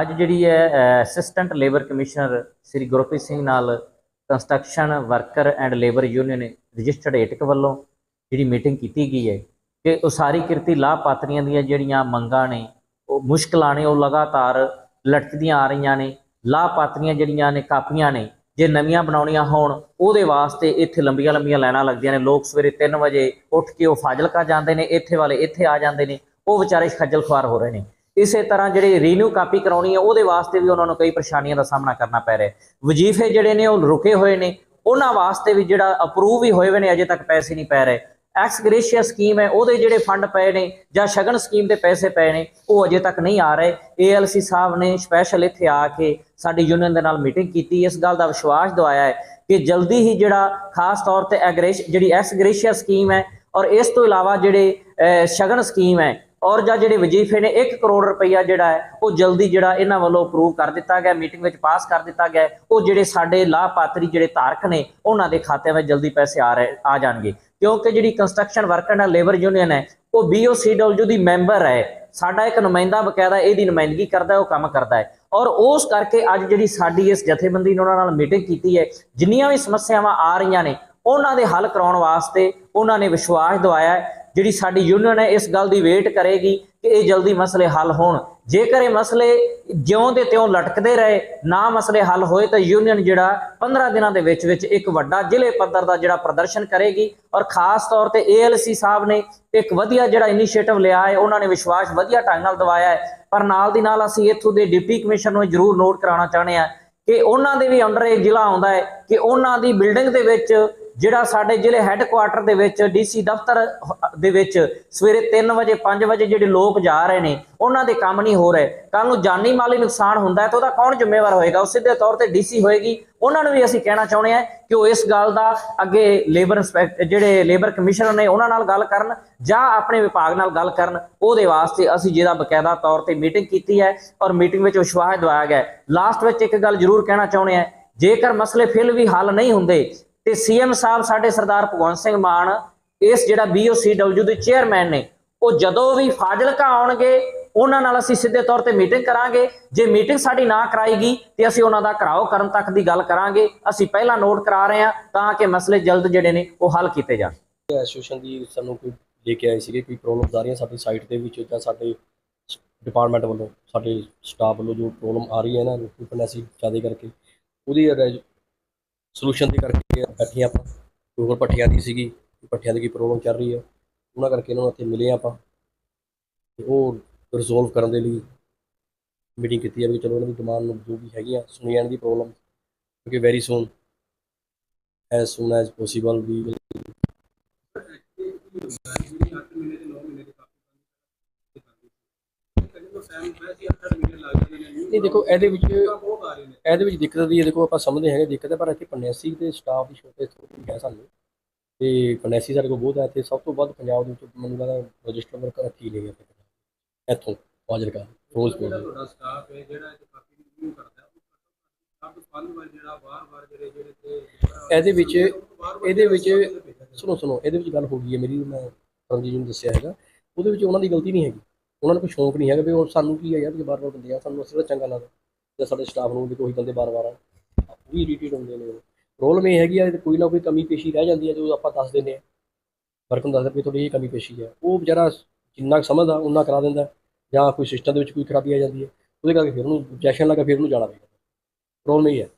ਅੱਜ ਜਿਹੜੀ ਹੈ assistant labour commissioner Shri Gurpreet Singh ਨਾਲ construction worker and labour union registered AITUC ਵੱਲੋਂ ਜਿਹੜੀ ਮੀਟਿੰਗ ਕੀਤੀ ਗਈ ਹੈ ਕਿ ਉਸਾਰੀ ਕਿਰਤੀ ਲਾਭਪਾਤਰੀਆਂ ਦੀਆਂ ਜਿਹੜੀਆਂ ਮੰਗਾਂ ਨੇ, ਉਹ ਮੁਸ਼ਕਲਾਂ ਨੇ, ਉਹ ਲਗਾਤਾਰ ਲਟਕਦੀਆਂ ਆ ਰਹੀਆਂ ਨੇ ਲਾਭਪਾਤਰੀਆਂ ਜਿਹੜੀਆਂ ਨੇ, ਕਾਪੀਆਂ ਨੇ, ਜੇ ਨਵੀਆਂ ਬਣਾਉਣੀਆਂ ਹੋਣ, ਉਹਦੇ ਵਾਸਤੇ ਇੱਥੇ ਲੰਬੀਆਂ ਲੰਬੀਆਂ ਲਾਈਨਾਂ ਲੱਗਦੀਆਂ ਨੇ। ਲੋਕ ਸਵੇਰੇ 3 ਵਜੇ ਉੱਠ ਕੇ ਉਹ ਫਾਜ਼ਿਲਕਾ ਜਾਂਦੇ ਨੇ, ਇੱਥੇ ਵਾਲੇ ਇੱਥੇ ਆ ਜਾਂਦੇ ਨੇ, ਉਹ ਵਿਚਾਰੇ ਖੱਜਲ ਖੁਆਰ ਹੋ ਰਹੇ ਨੇ। ਇਸੇ ਤਰ੍ਹਾਂ ਜਿਹੜੀ ਰੀਨਿਊ ਕਾਪੀ ਕਰਾਉਣੀ ਹੈ, ਉਹਦੇ ਵਾਸਤੇ ਵੀ ਉਹਨਾਂ ਨੂੰ ਕਈ ਪਰੇਸ਼ਾਨੀਆਂ ਦਾ ਸਾਹਮਣਾ ਕਰਨਾ ਪੈ ਰਿਹਾ ਵਜ਼ੀਫੇ ਜਿਹੜੇ ਨੇ, ਉਹ ਰੁਕੇ ਹੋਏ ਨੇ। ਉਹਨਾਂ ਵਾਸਤੇ ਵੀ ਜਿਹੜਾ ਅਪਰੂਵ ਵੀ ਹੋਏ ਹੋਏ ਨੇ, ਅਜੇ ਤੱਕ ਪੈਸੇ ਨਹੀਂ ਪੈ ਰਹੇ। ਐਕਸ ਗ੍ਰੇਸ਼ੀਆ ਸਕੀਮ ਹੈ, ਉਹਦੇ ਜਿਹੜੇ ਫੰਡ ਪਏ ਨੇ ਜਾਂ ਸ਼ਗਨ ਸਕੀਮ ਦੇ ਪੈਸੇ ਪਏ ਨੇ, ਉਹ ਅਜੇ ਤੱਕ ਨਹੀਂ ਆ ਰਹੇ। ਏਐਲਸੀ ਸਾਹਿਬ ਨੇ ਸਪੈਸ਼ਲ ਇੱਥੇ ਆ ਕੇ ਸਾਡੀ ਯੂਨੀਅਨ ਦੇ ਨਾਲ ਮੀਟਿੰਗ ਕੀਤੀ। ਇਸ ਗੱਲ ਦਾ ਵਿਸ਼ਵਾਸ ਦਵਾਇਆ ਹੈ ਕਿ ਜਲਦੀ ਹੀ ਜਿਹੜਾ ਖਾਸ ਤੌਰ ਤੇ ਐਗਰੇਸ਼ ਜਿਹੜੀ ਐਕਸ ਗ੍ਰੇਸ਼ੀਆ ਸਕੀਮ ਹੈ, ਔਰ ਇਸ ਤੋਂ ਇਲਾਵਾ ਜਿਹੜੇ ਸ਼ਗਨ ਸਕੀਮ ਹੈ ਔਰ ਜਾਂ ਜਿਹੜੇ ਵਜ਼ੀਫੇ ਨੇ 1 ਕਰੋੜ ਰੁਪਈਆ ਜਿਹੜਾ ਹੈ, ਉਹ ਜਲਦੀ ਜਿਹੜਾ ਇਹਨਾਂ ਵੱਲੋਂ ਅਪਰੂਵ ਕਰ ਦਿੱਤਾ ਗਿਆ ਮੀਟਿੰਗ ਵਿੱਚ ਪਾਸ ਕਰ ਦਿੱਤਾ ਗਿਆ ਉਹ ਜਿਹੜੇ ਸਾਡੇ ਲਾਭਪਾਤਰੀ ਜਿਹੜੇ ਧਾਰਕ ਨੇ, ਉਹਨਾਂ ਦੇ ਖਾਤਿਆਂ ਵਿੱਚ ਜਲਦੀ ਪੈਸੇ ਆ ਰਹੇ, ਆ ਜਾਣਗੇ। ਕਿਉਂਕਿ ਜਿਹੜੀ construction worker and labour union ਹੈ, ਉਹ BOCW ਦੀ ਮੈਂਬਰ ਹੈ। ਸਾਡਾ ਇੱਕ ਨੁਮਾਇੰਦਾ ਬਕਾਇਦਾ ਇਹਦੀ ਨੁਮਾਇੰਦਗੀ ਕਰਦਾ, ਉਹ ਕੰਮ ਕਰਦਾ ਹੈ। ਔਰ ਉਸ ਕਰਕੇ ਅੱਜ ਜਿਹੜੀ ਸਾਡੀ ਇਸ ਜਥੇਬੰਦੀ ਨੇ ਉਹਨਾਂ ਨਾਲ ਮੀਟਿੰਗ ਕੀਤੀ ਹੈ, ਜਿੰਨੀਆਂ ਵੀ ਸਮੱਸਿਆਵਾਂ ਆ ਰਹੀਆਂ ਨੇ, ਉਹਨਾਂ ਦੇ ਹੱਲ ਕਰਾਉਣ ਵਾਸਤੇ ਉਹਨਾਂ ਨੇ ਵਿਸ਼ਵਾਸ ਦਿਵਾਇਆ ਜਿਹੜੀ ਸਾਡੀ ਯੂਨੀਅਨ ਹੈ, ਇਸ ਗੱਲ ਦੀ ਵੇਟ ਕਰੇਗੀ ਕਿ ਇਹ ਜਲਦੀ ਮਸਲੇ ਹੱਲ ਹੋਣ। ਜੇਕਰ ਇਹ ਮਸਲੇ ਜਿਉਂ ਦੇ ਤਿਉਂ ਲਟਕਦੇ ਰਹੇ, ਨਾ ਮਸਲੇ ਹੱਲ ਹੋਏ, ਤਾਂ ਯੂਨੀਅਨ ਜਿਹੜਾ 15 ਦਿਨਾਂ ਦੇ ਵਿੱਚ ਵਿੱਚ ਇੱਕ ਵੱਡਾ ਜ਼ਿਲ੍ਹੇ ਪੱਧਰ ਦਾ ਜਿਹੜਾ ਪ੍ਰਦਰਸ਼ਨ ਕਰੇਗੀ ਔਰ ਖਾਸ ਤੌਰ ਤੇ ਏਐਲਸੀ ਸਾਹਿਬ ਨੇ ਇੱਕ ਵਧੀਆ ਜਿਹੜਾ ਇਨੀਸ਼ੀਏਟਿਵ ਲਿਆ ਹੈ, ਉਹਨਾਂ ਨੇ ਵਿਸ਼ਵਾਸ ਵਧੀਆ ਢੰਗ ਨਾਲ ਦਿਵਾਇਆ ਹੈ। ਪਰ ਨਾਲ ਦੀ ਨਾਲ ਅਸੀਂ ਇੱਥੋਂ ਦੇ ਡਿਪਟੀ ਕਮਿਸ਼ਨਰ ਨੂੰ ਜ਼ਰੂਰ ਨੋਟ ਕਰਾਉਣਾ ਚਾਹੁੰਦੇ ਹਾਂ ਕਿ ਉਹਨਾਂ ਦੇ ਵੀ ਅੰਡਰ ਇਹ ਜ਼ਿਲ੍ਹਾ ਆਉਂਦਾ ਹੈ ਕਿ ਉਹਨਾਂ ਦੀ ਬਿਲਡਿੰਗ ਦੇ ਵਿੱਚ ਜਿਹੜਾ ਸਾਡੇ ਜ਼ਿਲ੍ਹੇ ਹੈੱਡਕੁਆਟਰ ਦੇ ਵਿੱਚ ਡੀਸੀ ਦਫ਼ਤਰ ਦੇ ਵਿੱਚ ਸਵੇਰੇ 3 ਵਜੇ 5 ਵਜੇ ਜਿਹੜੇ ਲੋਕ ਜਾ ਰਹੇ ਨੇ, ਉਹਨਾਂ ਦੇ ਕੰਮ ਨਹੀਂ ਹੋ ਰਹੇ। ਕੱਲ ਨੂੰ ਜਾਨੀ ਮਾਲੀ ਨੁਕਸਾਨ ਹੁੰਦਾ ਹੈ ਤਾਂ ਉਹਦਾ ਕੌਣ ਜ਼ਿੰਮੇਵਾਰ ਹੋਏਗਾ? ਉਹ ਸਿੱਧੇ ਤੌਰ ਤੇ ਡੀਸੀ ਹੋਏਗੀ। ਉਹਨਾਂ ਨੂੰ ਵੀ ਅਸੀਂ ਕਹਿਣਾ ਚਾਹੁੰਦੇ ਹਾਂ ਕਿ ਉਹ ਇਸ ਗੱਲ ਦਾ ਅੱਗੇ ਲੇਬਰ ਇੰਸਪੈਕਟ ਜਿਹੜੇ ਲੇਬਰ ਕਮਿਸ਼ਨਰ ਨੇ, ਉਹਨਾਂ ਨਾਲ ਗੱਲ ਕਰਨ ਜਾਂ ਆਪਣੇ ਵਿਭਾਗ ਨਾਲ ਗੱਲ ਕਰਨ। ਉਹਦੇ ਵਾਸਤੇ ਅਸੀਂ ਜਿਹਦਾ ਬਕਾਇਦਾ ਤੌਰ ਤੇ ਮੀਟਿੰਗ ਕੀਤੀ ਹੈ ਔਰ ਮੀਟਿੰਗ ਵਿੱਚ ਵਿਸ਼ਵਾਸ ਦਿਵਾਇਆ ਗਿਆ ਲਾਸਟ ਵਿੱਚ ਇੱਕ ਗੱਲ ਜ਼ਰੂਰ ਕਹਿਣਾ ਚਾਹੁੰਦੇ ਹਾਂ। ਜੇਕਰ ਮਸਲੇ ਫਿਰ ਵੀ ਹੱਲ ਨਹੀਂ ਹੁੰਦੇ ਤੇ ਸੀਐਮ ਸਾਹਿਬ ਸਾਡੇ ਸਰਦਾਰ ਭਗਵੰਤ ਸਿੰਘ ਮਾਨ, ਇਸ ਜਿਹੜਾ BOCW ਦੇ ਚੇਅਰਮੈਨ ਨੇ, ਉਹ ਜਦੋਂ ਵੀ ਫਾਜ਼ਿਲਕਾ ਆਉਣਗੇ, ਉਹਨਾਂ ਨਾਲ ਅਸੀਂ ਸਿੱਧੇ ਤੌਰ ਤੇ ਮੀਟਿੰਗ ਕਰਾਂਗੇ। ਜੇ ਮੀਟਿੰਗ ਸਾਡੀ ਨਾ ਕਰਾਏਗੀ, ਤੇ ਅਸੀਂ ਉਹਨਾਂ ਦਾ ਘਰਾਓ ਕਰਨ ਤੱਕ ਦੀ ਗੱਲ ਕਰਾਂਗੇ। ਅਸੀਂ ਪਹਿਲਾਂ ਨੋਟ ਕਰਾ ਰਹੇ ਹਾਂ, ਤਾਂ ਕਿ ਮਸਲੇ ਜਲਦ ਜਿਹੜੇ ਨੇ, ਉਹ ਹੱਲ ਕੀਤੇ ਜਾਣ। ਐਸੋਸੀਏਸ਼ਨ ਦੀ ਸਾਨੂੰ ਕੋਈ ਲੈ ਕੇ ਆਏ ਸੀਗੇ, ਕੋਈ ਪ੍ਰੋਬਲਮਸ ਆ ਰਹੀਆਂ ਸਾਡੀ ਸਾਈਟ ਦੇ ਵਿੱਚ, ਜਾਂ ਸਾਡੇ ਡਿਪਾਰਟਮੈਂਟ ਵੱਲੋਂ, ਸਾਡੇ ਸਟਾਫ ਵੱਲੋਂ ਜੋ ਪ੍ਰੋਬਲਮ ਆ ਰਹੀ ਹੈ ਨਾ ਫਿਟਨੈਸ ਜ਼ਿਆਦਾ ਕਰਕੇ, ਉਹਦੀ ਸੋਲੂਸ਼ਨ ਦੇ ਕਰਕੇ ਬੈਠੇ ਆਪਾਂ ਕੋਈ ਹੋਰ ਦੀ ਸੀਗੀ ਪੱਠਿਆਂ ਦੀ ਕੀ ਪ੍ਰੋਬਲਮ ਚੱਲ ਰਹੀ ਹੈ ਉਹਨਾਂ ਕਰਕੇ ਇਹਨਾਂ ਨੂੰ ਇੱਥੇ ਮਿਲੇ ਆਪਾਂ ਤੇ ਉਹ ਰਿਜ਼ੋਲਵ ਕਰਨ ਦੇ ਲਈ ਮੀਟਿੰਗ ਕੀਤੀ ਹੈ ਵੀ ਚਲੋ ਉਹਨਾਂ ਦੀ ਡਿਮਾਂਡ ਨੂੰ ਜੋ ਵੀ ਹੈਗੀਆਂ ਸੁਣੀ ਜਾਣ ਦੀ ਪ੍ਰੋਬਲਮ ਕਿਉਂਕਿ very soon as soon as possible ਵੀ ਨਹੀਂ ਦੇਖੋ ਇਹਦੇ ਵਿੱਚ ਇਹਦੇ ਵਿੱਚ ਦਿੱਕਤ ਦੀ ਹੈ ਦੇਖੋ ਆਪਾਂ ਸਮਝਦੇ ਹੈਗੇ ਦਿੱਕਤ ਹੈ ਪਰ ਇੱਥੇ ਪਨੈਸੀ ਤੇ ਸਟਾਫ ਦੀ ਸ਼ੋਰਟੇਜ ਥੋੜੀ ਹੈ ਸਾਨੂੰ। ਤੇ ਪਨੈਸੀ ਸਾਡੇ ਕੋਲ ਬਹੁਤ ਹੈ ਤੇ ਸਭ ਤੋਂ ਵੱਧ ਪੰਜਾਬ ਦੇ ਵਿੱਚ ਮੈਨੂੰ ਲੱਗਦਾ ਰਜਿਸਟਰ ਵਰਕਰ ਕੀ ਨੇ ਇੱਥੋਂ। ਫਾਜ਼ਿਲਕਾ ਫਿਰੋਜ਼ਪੁਰ। ਦੇ। ਤੁਹਾਡਾ ਸਟਾਫ ਹੈ ਜਿਹੜਾ ਇਹ ਕਾਪੀ ਰਿਵਿਊ ਕਰਦਾ ਉਹ ਸਭ ਫਲ ਵਾਰ ਜਿਹੜਾ ਵਾਰ-ਵਾਰ ਜਿਹੜੇ ਜਿਹੜੇ ਤੇ ਇਹਦੇ ਵਿੱਚ ਇਹਦੇ ਵਿੱਚ ਸੁਣੋ ਸੁਣੋ ਇਹਦੇ ਵਿੱਚ ਗੱਲ ਹੋ ਗਈ ਹੈ ਮੇਰੀ ਮੈਂ ਰਣਜੀਤ ਨੂੰ ਦੱਸਿਆ ਹੈਗਾ। ਉਹਦੇ ਵਿੱਚ ਉਹਨਾਂ ਦੀ ਗਲਤੀ ਨਹੀਂ ਹੈਗੀ। ਉਹਨਾਂ ਨੂੰ ਕੋਈ ਸ਼ੌਂਕ ਨਹੀਂ ਹੈਗਾ ਵੀ ਉਹ ਸਾਨੂੰ ਕੀ ਹੈ ਯਾਰ ਵੀ ਬਾਰ-ਬਾਰ ਬੰਦੇ ਆ, ਸਾਨੂੰ ਅਸੀਂ ਤਾਂ ਚੰਗਾ ਲੱਗਦਾ। ਜਾਂ ਸਾਡੇ ਸਟਾਫ ਨੂੰ ਵੀ ਕੋਈ ਬੰਦੇ ਬਾਰ-ਬਾਰ ਆ। ਉਹ ਵੀ ਇਰੀਟੇਟ ਹੁੰਦੇ ਨੇ ਪ੍ਰੋਬਲਮ ਇਹ ਹੈਗੀ ਆ, ਕੋਈ ਨਾ ਕੋਈ ਕਮੀ ਪੇਸ਼ੀ ਰਹਿ ਜਾਂਦੀ ਹੈ ਜੋ ਆਪਾਂ ਦੱਸ ਦਿੰਦੇ ਆ। ਵਰਕ ਨੂੰ ਦੱਸਦੇ ਵੀ ਤੁਹਾਡੀ ਇਹ ਕਮੀ ਪੇਸ਼ੀ ਹੈ ਉਹ ਵਿਚਾਰਾ ਜਿੰਨਾ ਕੁ ਸਮਝਦਾ ਉਹਨਾਂ ਕਰਾ ਦਿੰਦਾ। ਜਾਂ ਕੋਈ ਸਿਸਟਮ ਦੇ ਵਿੱਚ ਕੋਈ ਖਰਾਬੀ ਆ ਜਾਂਦੀ ਹੈ ਉਹਦੇ ਕਰਕੇ ਫਿਰ ਉਹਨੂੰ ਜੈਸ਼ਨ ਲੱਗਾ ਫਿਰ ਉਹਨੂੰ ਜਾਣਾ ਪੈਂਦਾ। ਪ੍ਰੋਬਲਮ ਇਹ ਹੈ